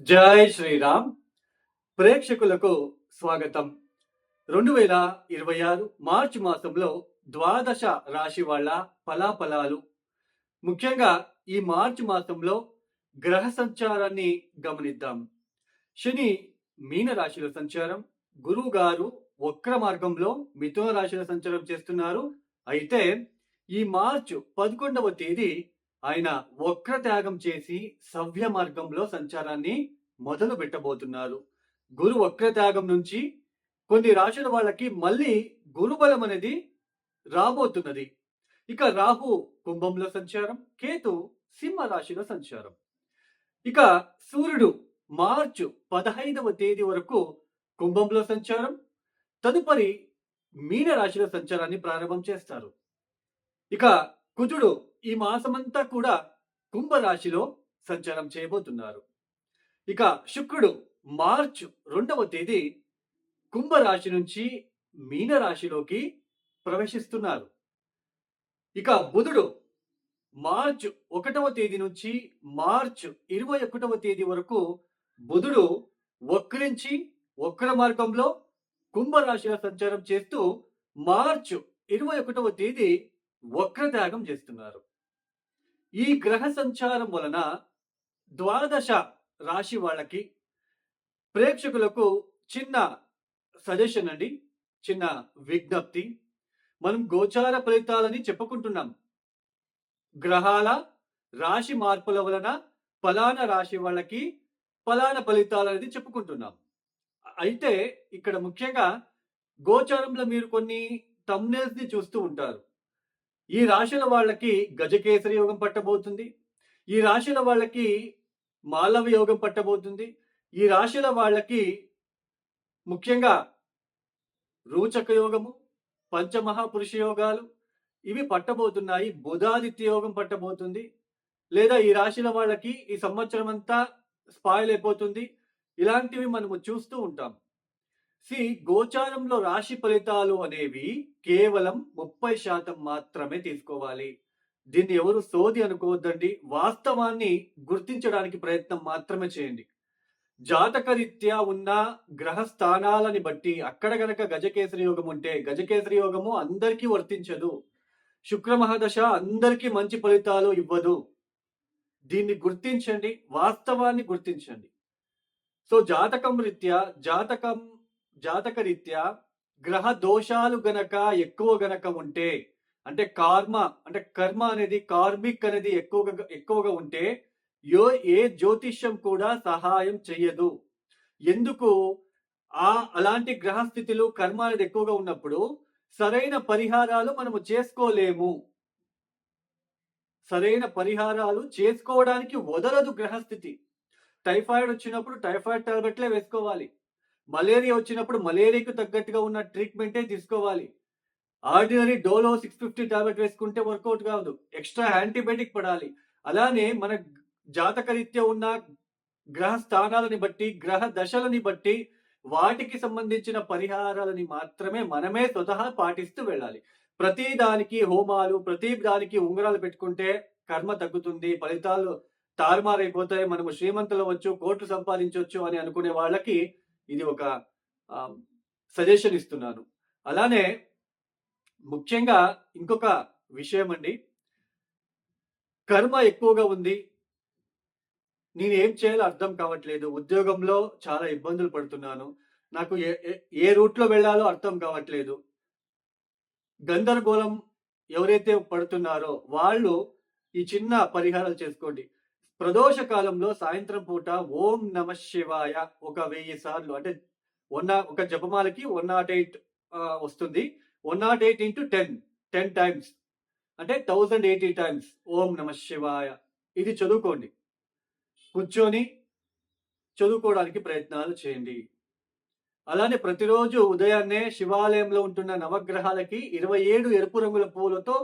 జై శ్రీరామ్. ప్రేక్షకులకు స్వాగతం. రెండు వేల ఇరవై ఆరు మార్చి మాసంలో ద్వాదశ రాశి వాళ్ళ ఫలాఫలాలు. ముఖ్యంగా ఈ మార్చి మాసంలో గ్రహ సంచారాన్ని గమనిద్దాం. శని మీన రాశిలో సంచారం గురువు గారు వక్ర మార్గంలో మిథున రాశిలో సంచారం చేస్తున్నారు. అయితే ఈ మార్చు పదకొండవ తేదీ ఆయన వక్ర త్యాగం చేసి సవ్య మార్గంలో సంచారాన్ని మొదలు పెట్టబోతున్నారు. గురు వక్ర త్యాగం నుంచి కొన్ని రాశుల వాళ్ళకి మళ్ళీ గురుబలం అనేది రాబోతున్నది. ఇక రాహు కుంభంలో సంచారం కేతు సింహ రాశిలో సంచారం. ఇక సూర్యుడు మార్చు పదహైదవ తేదీ వరకు కుంభంలో సంచారం తదుపరి మీన రాశిలో సంచారాన్ని ప్రారంభం చేస్తారు. ఇక కుజుడు ఈ మాసమంతా కూడా కుంభరాశిలో సంచారం చేయబోతున్నారు. ఇక శుక్రుడు మార్చ్ రెండవ తేదీ కుంభరాశి నుంచి మీనరాశిలోకి ప్రవేశిస్తున్నారు. ఇక బుధుడు మార్చ్ ఒకటవ తేదీ నుంచి మార్చ్ ఇరవై ఒకటవ తేదీ వరకు బుధుడు వక్రించి వక్ర మార్గంలో కుంభరాశిలో సంచారం చేస్తూ మార్చ్ ఇరవై ఒకటవ తేదీ వక్రత్యాగం చేస్తున్నారు. ఈ గ్రహ సంచారం వలన ద్వాదశ రాశి వాళ్ళకి ప్రేక్షకులకు చిన్న సజెషన్ అండి చిన్న విజ్ఞప్తి. మనం గోచార ఫలితాలని చెప్పుకుంటున్నాం. గ్రహాల రాశి మార్పుల వలన ఫలానా రాశి వాళ్ళకి ఫలానా ఫలితాలు అనేది చెప్పుకుంటున్నాం. అయితే ఇక్కడ ముఖ్యంగా గోచారంలో మీరు కొన్ని thumbnails ని చూస్తూ ఉంటారు. ఈ రాశుల వాళ్ళకి గజకేసరి యోగం పట్టబోతుంది. ఈ రాశుల వాళ్ళకి మాలవ యోగం పట్టబోతుంది. ఈ రాశుల వాళ్ళకి ముఖ్యంగా రూచక యోగము పంచమహాపురుష యోగాలు ఇవి పట్టబోతున్నాయి. బుధాదిత్య యోగం పట్టబోతుంది. లేదా ఈ రాశుల వాళ్ళకి ఈ సంవత్సరం అంతా స్పాయిల్ అయిపోతుంది ఇలాంటివి మనము చూస్తూ ఉంటాం. సి గోచారంలో రాశి ఫలితాలు అనేవి కేవలం ముప్పై శాతం మాత్రమే తీసుకోవాలి. దీన్ని ఎవరు సోది అనుకోవద్దండి. వాస్తవాన్ని గుర్తించడానికి ప్రయత్నం మాత్రమే చేయండి. జాతకరీత్యా ఉన్న గ్రహ స్థానాలని బట్టి అక్కడ గనక గజకేసరి యోగం ఉంటే గజకేసరి యోగము అందరికీ వర్తించదు. శుక్ర మహాదశ అందరికీ మంచి ఫలితాలు ఇవ్వదు. దీన్ని గుర్తించండి. వాస్తవాన్ని గుర్తించండి. సో జాతకం రీత్యా జాతకం జాతకరీత్యా గ్రహ దోషాలు గనక ఎక్కువ గనక ఉంటే అంటే కార్మ అంటే కర్మ అనేది కార్మిక్ అనేది ఎక్కువగా ఎక్కువగా ఉంటే యో ఏ జ్యోతిష్యం కూడా సహాయం చెయ్యదు. ఎందుకు? ఆ అలాంటి గ్రహస్థితులు కర్మ అనేది ఎక్కువగా ఉన్నప్పుడు సరైన పరిహారాలు మనము చేసుకోలేము. సరైన పరిహారాలు చేసుకోవడానికి వదలదు గ్రహస్థితి. టైఫాయిడ్ వచ్చినప్పుడు టైఫాయిడ్ టాబ్లెట్లే వేసుకోవాలి. మలేరియా వచ్చినప్పుడు మలేరియాకు తగ్గట్టుగా ఉన్న ట్రీట్మెంటే తీసుకోవాలి. Ordinary Dolo six fifty tablet వేసుకుంటే వర్కౌట్ కాదు. ఎక్స్ట్రా యాంటీబయాటిక్ పడాలి. అలానే మన జాతకరీత్యా ఉన్న గ్రహ స్థానాలని బట్టి గ్రహ దశలని బట్టి వాటికి సంబంధించిన పరిహారాలని మాత్రమే మనమే స్వతహా పాటిస్తూ వెళ్ళాలి. ప్రతి దానికి హోమాలు ప్రతి దానికి ఉంగరాలు పెట్టుకుంటే కర్మ తగ్గుతుంది. ఫలితాలు తారుమారైపోతాయి. మనము శ్రీమంతులు వచ్చు కోట్లు సంపాదించవచ్చు అని అనుకునే వాళ్ళకి ఇది ఒక సజెషన్ ఇస్తున్నాను. అలానే ముఖ్యంగా ఇంకొక విషయం అండి కర్మ ఎక్కువగా ఉంది. నేను ఏం చేయాలో అర్థం కావట్లేదు. ఉద్యోగంలో చాలా ఇబ్బందులు పడుతున్నాను. నాకు ఏ ఏ- రూట్లో వెళ్ళాలో అర్థం కావట్లేదు. గందరగోళం ఎవరైతే పడుతున్నారో వాళ్ళు ఈ చిన్న పరిహారాలు చేసుకోండి. ప్రదోష కాలంలో సాయంత్రం పూట ఓం నమ శివాయ ఒక వెయ్యి సార్లు. అంటే వన్ ఒక జపమాలకి వన్ నాట్ ఎయిట్ వస్తుంది. One naught eight into ten ten times. అంటే థౌజండ్ ఎయిటీ టైమ్స్. ఓం నమ శివాయ. ఇది చదువుకోండి. కూర్చొని చదువుకోవడానికి ప్రయత్నాలు చేయండి. అలానే ప్రతిరోజు ఉదయాన్నే శివాలయంలో ఉంటున్న నవగ్రహాలకి ఇరవై ఏడు ఎరుపు రంగుల పూలతో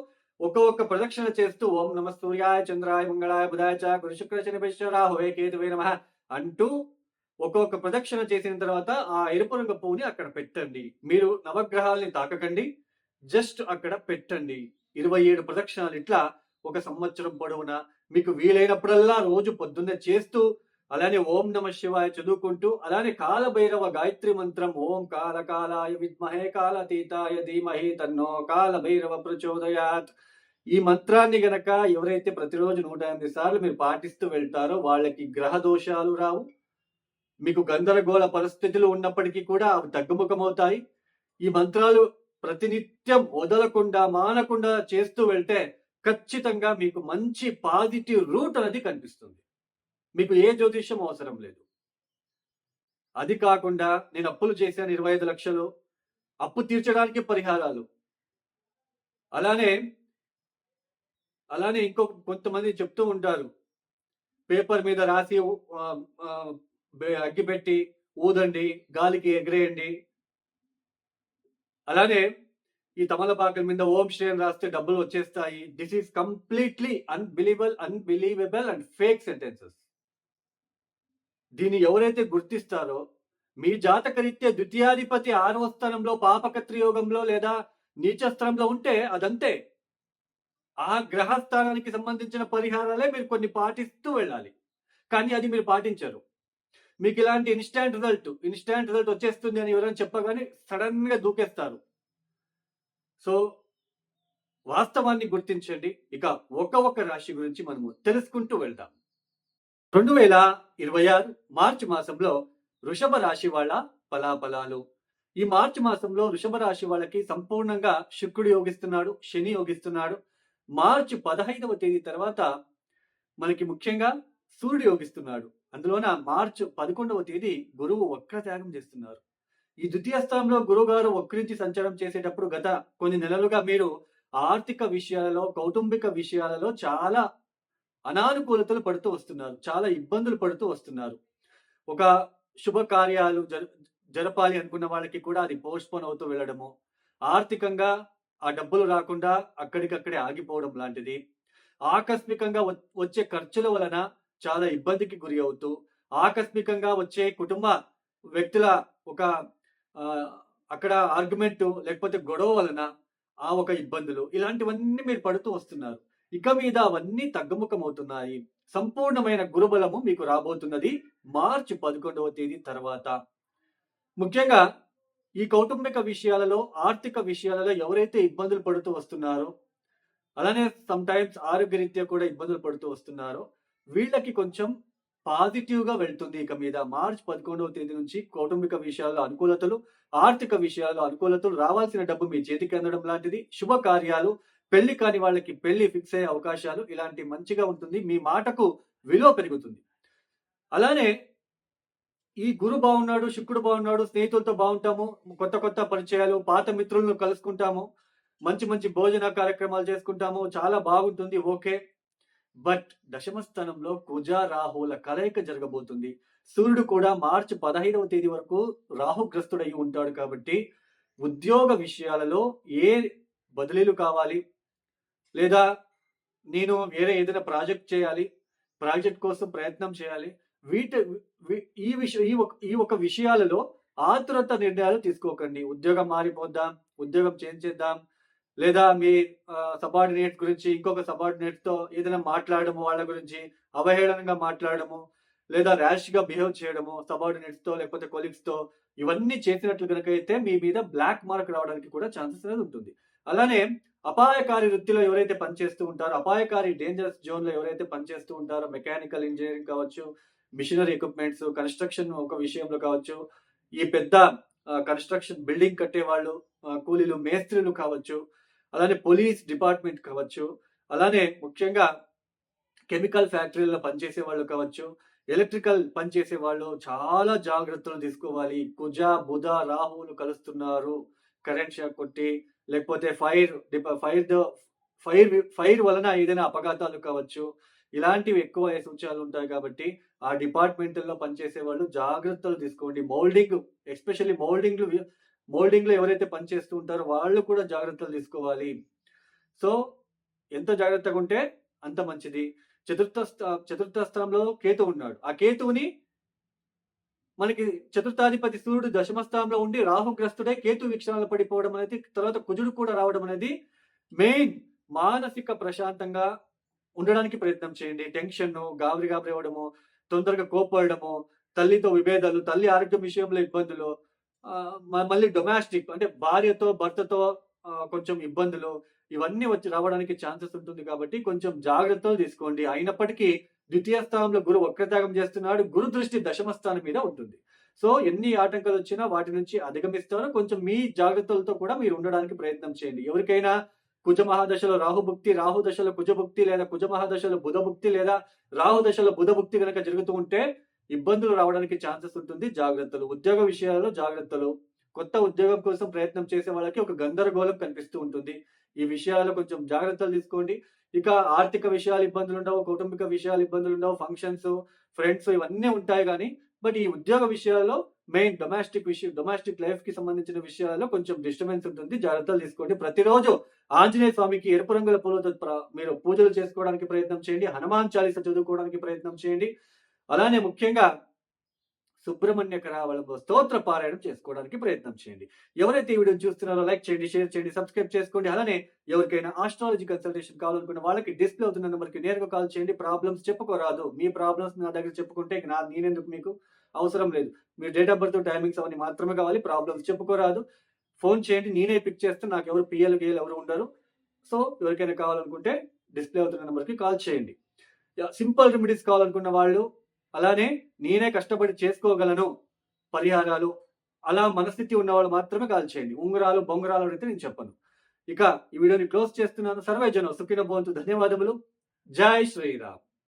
ఒక్కొక్క ప్రదక్షిణ చేస్తూ ఓం నమ సూర్యాయ చంద్రాయ మంగళాయ బుధాయ చ గురు శుక్ర శనిపేశ్వర హోయే కేతువే నమ అంటూ ఒక్కొక్క ప్రదక్షిణ చేసిన తర్వాత ఆ ఎరుపు రంగు పువ్వుని అక్కడ పెట్టండి. మీరు నవగ్రహాలని తాకకండి. జస్ట్ అక్కడ పెట్టండి. ఇరవై ఏడు ప్రదక్షిణాలు ఇట్లా ఒక సంవత్సరం పొడవునా మీకు వీలైనప్పుడల్లా రోజు పొద్దున్నే చేస్తూ అలానే ఓం నమ శివాయ చదువుకుంటూ అలానే కాలభైరవ గాయత్రి మంత్రం ఓం కాల కాలాయ విద్మహే కాలతీతాయ ధీమహి తన్నో కాలభైరవ ప్రచోదయాత్. ఈ మంత్రాన్ని గనక ఎవరైతే ప్రతిరోజు నూట ఎనిమిది సార్లు మీరు పాటిస్తూ వెళ్తారో వాళ్ళకి గ్రహ దోషాలు రావు. మీకు గందరగోళ పరిస్థితులు ఉన్నప్పటికీ కూడా అవి తగ్గుముఖమవుతాయి. ఈ మంత్రాలు ప్రతినిత్యం వదలకుండా మానకుండా చేస్తూ వెళ్తే ఖచ్చితంగా మీకు మంచి పాజిటివ్ రూట్ అనేది కనిపిస్తుంది. మీకు ఏ జ్యోతిష్యం అవసరం లేదు. అది కాకుండా నేను అప్పులు చేశాను ఇరవై ఐదు లక్షలు. అప్పు తీర్చడానికి పరిహారాలు. అలానే అలానే ఇంకో కొంతమంది చెప్తూ ఉంటారు. పేపర్ మీద రాసి అగ్గిపెట్టి ఊదండి గాలికి ఎగిరేయండి. అలానే ఈ తమలపాకల మీద ఓం శ్రేయం రాస్తే డబ్బులు వచ్చేస్తాయి. This is completely unbelievable unbelievable and fake sentences దీన్ని ఎవరైతే గుర్తిస్తారో మీ జాతకరీత్యా ద్వితీయాధిపతి ఆరవ స్థానంలో పాపకత్రియోగంలో లేదా నీచస్థానంలో ఉంటే అదంతే. ఆ గ్రహస్థానానికి సంబంధించిన పరిహారాలే మీరు కొన్ని పాటిస్తూ వెళ్ళాలి. కానీ అది మీరు పాటించరు. మీకు ఇలాంటి ఇన్స్టాంట్ రిజల్ట్ ఇన్స్టాంట్ రిజల్ట్ వచ్చేస్తుంది అని ఎవరైనా చెప్పగానే సడన్గా దూకేస్తారు. సో వాస్తవాన్ని గుర్తించండి. ఇక ఒక ఒక రాశి గురించి మనము తెలుసుకుంటూ వెళ్దాం. రెండు వేల ఇరవై ఆరు మార్చి మాసంలో వృషభ రాశి వాళ్ళ ఫలాఫలాలు. ఈ మార్చి మాసంలో వృషభ రాశి వాళ్ళకి సంపూర్ణంగా శుక్రుడు యోగిస్తున్నాడు శని యోగిస్తున్నాడు. మార్చి పదహైదవ తేదీ తర్వాత మనకి ముఖ్యంగా సూర్యుడు యోగిస్తున్నాడు. అందులోన మార్చి పదకొండవ తేదీ గురువు వక్రత్యాగం చేస్తున్నారు. ఈ ద్వితీయ స్థానంలో గురువు గారు వక్రించి సంచారం చేసేటప్పుడు గత కొన్ని నెలలుగా మీరు ఆర్థిక విషయాలలో కౌటుంబిక విషయాలలో చాలా అనానుకూలతలు పడుతూ వస్తున్నారు. చాలా ఇబ్బందులు పడుతూ వస్తున్నారు. ఒక శుభకార్యాలు జర జరపాలి అనుకున్న వాళ్ళకి కూడా అది పోస్ట్పోన్ అవుతూ వెళ్ళడము. ఆర్థికంగా ఆ డబ్బులు రాకుండా అక్కడికక్కడే ఆగిపోవడం లాంటిది. ఆకస్మికంగా వచ్చే ఖర్చుల వలన చాలా ఇబ్బందికి గురి అవుతూ ఆకస్మికంగా వచ్చే కుటుంబ వ్యక్తుల ఒక అక్కడ ఆర్గ్యుమెంట్ లేకపోతే గొడవ వలన ఆ ఒక ఇబ్బందులు ఇలాంటివన్నీ మీరు పడుతూ వస్తున్నారు. ఇక మీద అవన్నీ తగ్గుముఖమవుతున్నాయి. సంపూర్ణమైన గురుబలము మీకు రాబోతున్నది మార్చి పదకొండవ తేదీ తర్వాత. ముఖ్యంగా ఈ కౌటుంబిక విషయాలలో ఆర్థిక విషయాలలో ఎవరైతే ఇబ్బందులు పడుతూ వస్తున్నారో అలానే సమ్ టైమ్స్ ఆరోగ్యరీత్యా కూడా ఇబ్బందులు పడుతూ వస్తున్నారో వీళ్ళకి కొంచెం పాజిటివ్గా వెళ్తుంది ఇక మీద. మార్చ్ పదకొండవ తేదీ నుంచి కౌటుంబిక విషయాల్లో అనుకూలతలు ఆర్థిక విషయాల్లో అనుకూలతలు రావాల్సిన డబ్బు మీ చేతికి అందడం లాంటిది. శుభకార్యాలు పెళ్ళి కాని వాళ్ళకి పెళ్ళి ఫిక్స్ అయ్యే అవకాశాలు ఇలాంటి మంచిగా ఉంటుంది. మీ మాటకు విలువ పెరుగుతుంది. అలానే ఈ గురు బాగున్నాడు శుక్రుడు బాగున్నాడు స్నేహితులతో బాగుంటాము కొత్త కొత్త పరిచయాలు పాత మిత్రులను కలుసుకుంటాము మంచి మంచి భోజన కార్యక్రమాలు చేసుకుంటాము చాలా బాగుంటుంది ఓకే. బట్ దశమ స్థానంలో కుజ రాహుల కలయిక జరగబోతుంది. సూర్యుడు కూడా మార్చి పదహైదవ తేదీ వరకు రాహుగ్రస్తుడయి ఉంటాడు కాబట్టి ఉద్యోగ విషయాలలో ఏ బదిలీలు కావాలి లేదా నేను వేరే ఏదైనా ప్రాజెక్ట్ చేయాలి ప్రాజెక్ట్ కోసం ప్రయత్నం చేయాలి వీటి ఈ విషయం ఈ ఒక ఈ ఒక విషయాలలో ఆతురత నిర్ణయాలు తీసుకోకండి. ఉద్యోగం మారిపోద్దాం ఉద్యోగం చేంజ్ చేద్దాం లేదా మీ సబార్డినేట్ గురించి ఇంకొక సబార్డినేట్తో ఏదైనా మాట్లాడము వాళ్ళ గురించి అవహేళనంగా మాట్లాడము లేదా ర్యాష్గా బిహేవ్ చేయడము సబార్డినేట్స్తో లేకపోతే కొలీగ్స్తో ఇవన్నీ చేసినట్లు కనుక అయితే మీ మీద బ్లాక్ మార్క్ రావడానికి కూడా ఛాన్సెస్ అనేది ఉంటుంది. అలానే అపాయకారి వృత్తిలో ఎవరైతే పనిచేస్తూ ఉంటారో అపాయకారి డేంజరస్ జోన్లో ఎవరైతే పనిచేస్తూ ఉంటారో మెకానికల్ ఇంజనీరింగ్ కావచ్చు మిషనరీ ఎక్విప్మెంట్స్ కన్స్ట్రక్షన్ ఒక విషయంలో కావచ్చు ఈ పెద్ద కన్స్ట్రక్షన్ బిల్డింగ్ కట్టే వాళ్ళు కూలీలు మేస్త్రీలు కావచ్చు అలానే పోలీస్ డిపార్ట్మెంట్ కావచ్చు అలానే ముఖ్యంగా కెమికల్ ఫ్యాక్టరీలో పనిచేసే వాళ్ళు కావచ్చు ఎలక్ట్రికల్ పనిచేసే వాళ్ళు చాలా జాగ్రత్తలు తీసుకోవాలి. కుజ బుధ రాహువులు కలుస్తున్నారు. కరెంట్ షాక్ కొట్టి లేకపోతే ఫైర్ ఫైర్ ఫైర్ ఫైర్ వలన ఏదైనా అపఘాతాలు కావచ్చు ఇలాంటివి ఎక్కువ సూచనలు ఉంటాయి కాబట్టి ఆ డిపార్ట్మెంట్లో పనిచేసే వాళ్ళు జాగ్రత్తలు తీసుకోండి. మౌల్డింగ్ ఎస్పెషల్లీ మౌల్డింగ్ మోల్డింగ్లో ఎవరైతే పనిచేస్తూ ఉంటారో వాళ్ళు కూడా జాగ్రత్తలు తీసుకోవాలి. సో ఎంత జాగ్రత్తగా ఉంటే అంత మంచిది. చతుర్థ స్థ- చతుర్థ స్థానంలో కేతు ఉన్నాడు. ఆ కేతువుని మనకి చతుర్థాధిపతి సూర్యుడు దశమస్థానంలో ఉండి రాహుగ్రస్తుడే కేతు వీక్షణాలు పడిపోవడం అనేది తర్వాత కుజుడు కూడా రావడం అనేది మెయిన్ మానసిక ప్రశాంతంగా ఉండడానికి ప్రయత్నం చేయండి. టెన్షన్ గాబరి గాబరి అవ్వడము తొందరగా కోపడము తల్లితో విభేదాలు తల్లి ఆరోగ్యం విషయంలో ఇబ్బందులు మ- మళ్ళీ డొమాస్టిక్ అంటే భార్యతో భర్తతో కొంచెం ఇబ్బందులు ఇవన్నీ వచ్చి రావడానికి ఛాన్సెస్ ఉంటుంది కాబట్టి కొంచెం జాగ్రత్తలు తీసుకోండి. అయినప్పటికీ ద్వితీయ స్థానంలో గురు వక్రత్యాగం చేస్తున్నాడు. గురు దృష్టి దశమ స్థానం మీద ఉంటుంది. సో ఎన్ని ఆటంకాలు వచ్చినా వాటి నుంచి అధిగమిస్తారు. కొంచెం మీ జాగ్రత్తలతో కూడా మీరు ఉండడానికి ప్రయత్నం చేయండి. ఎవరికైనా కుజ మహాదశలో రాహుభుక్తి రాహు దశలో కుజభుక్తి లేదా కుజ మహాదశలో బుధభుక్తి లేదా రాహు దశలో బుధభుక్తి కనుక జరుగుతూ ఉంటే ఇబ్బందులు రావడానికి ఛాన్సెస్ ఉంటుంది. జాగ్రత్తలు ఉద్యోగ విషయాలలో జాగ్రత్తలు కొత్త ఉద్యోగం కోసం ప్రయత్నం చేసే వాళ్ళకి ఒక గందరగోళం కనిపిస్తూ ఉంటుంది. ఈ విషయాలలో కొంచెం జాగ్రత్తలు తీసుకోండి. ఇక ఆర్థిక విషయాలు ఇబ్బందులు ఉండవు కౌటుంబిక విషయాలు ఇబ్బందులు ఉండవు ఫంక్షన్స్ ఫ్రెండ్స్ ఇవన్నీ ఉంటాయి కానీ బట్ ఈ ఉద్యోగ విషయాల్లో మెయిన్ డొమాస్టిక్ విషయం డొమాస్టిక్ లైఫ్కి సంబంధించిన విషయాల్లో కొంచెం డిస్టర్బెన్స్ ఉంటుంది. జాగ్రత్తలు తీసుకోండి. ప్రతిరోజు ఆంజనేయ స్వామికి ఎరుపు రంగుల పూలతో మీరు పూజలు చేసుకోవడానికి ప్రయత్నం చేయండి. హనుమాన్ చాలీస చదువుకోవడానికి ప్రయత్నం చేయండి. అలానే ముఖ్యంగా సుబ్రహ్మణ్య కరావళంలో స్తోత్ర పారాయణం చేసుకోవడానికి ప్రయత్నం చేయండి. ఎవరైతే ఈ వీడియో చూస్తున్నారో లైక్ చేయండి షేర్ చేయండి సబ్స్క్రైబ్ చేసుకోండి. అలానే ఎవరికైనా ఆస్ట్రాలజీ కన్సల్టేషన్ కావాలనుకున్న వాళ్ళకి డిస్ప్లే అవుతున్న నెంబర్కి నేరుగా కాల్ చేయండి. ప్రాబ్లమ్స్ చెప్పుకోరాదు. మీ ప్రాబ్లమ్స్ నా దగ్గర చెప్పుకుంటే నా నేనెందుకు మీకు అవసరం లేదు. మీరు డేట్ ఆఫ్ బర్త్ టైమింగ్స్ అవన్నీ మాత్రమే కావాలి. ప్రాబ్లమ్స్ చెప్పుకోరాదు. ఫోన్ చేయండి. నేనే పిక్ చేస్తే నాకు ఎవరు పిఎల్ గేల్ ఎవరు ఉండరు. సో ఎవరికైనా కావాలనుకుంటే డిస్ప్లే అవుతున్న నెంబర్కి కాల్ చేయండి. సింపుల్ రెమెడీస్ కావాలనుకున్న వాళ్ళు అలానే నేనే కష్టపడి చేసుకోగలను పరిహారాలు. అలా మనస్థితి ఉన్నవాళ్ళు మాత్రమే కాల్ చేయండి. ఉంగరాలు బొంగరాలు అయితే నేను చెప్పను. ఇక ఈ వీడియోని క్లోజ్ చేస్తున్నాను. సర్వే జనం సుఖిన భవంతు. ధన్యవాదములు. జై శ్రీరామ్.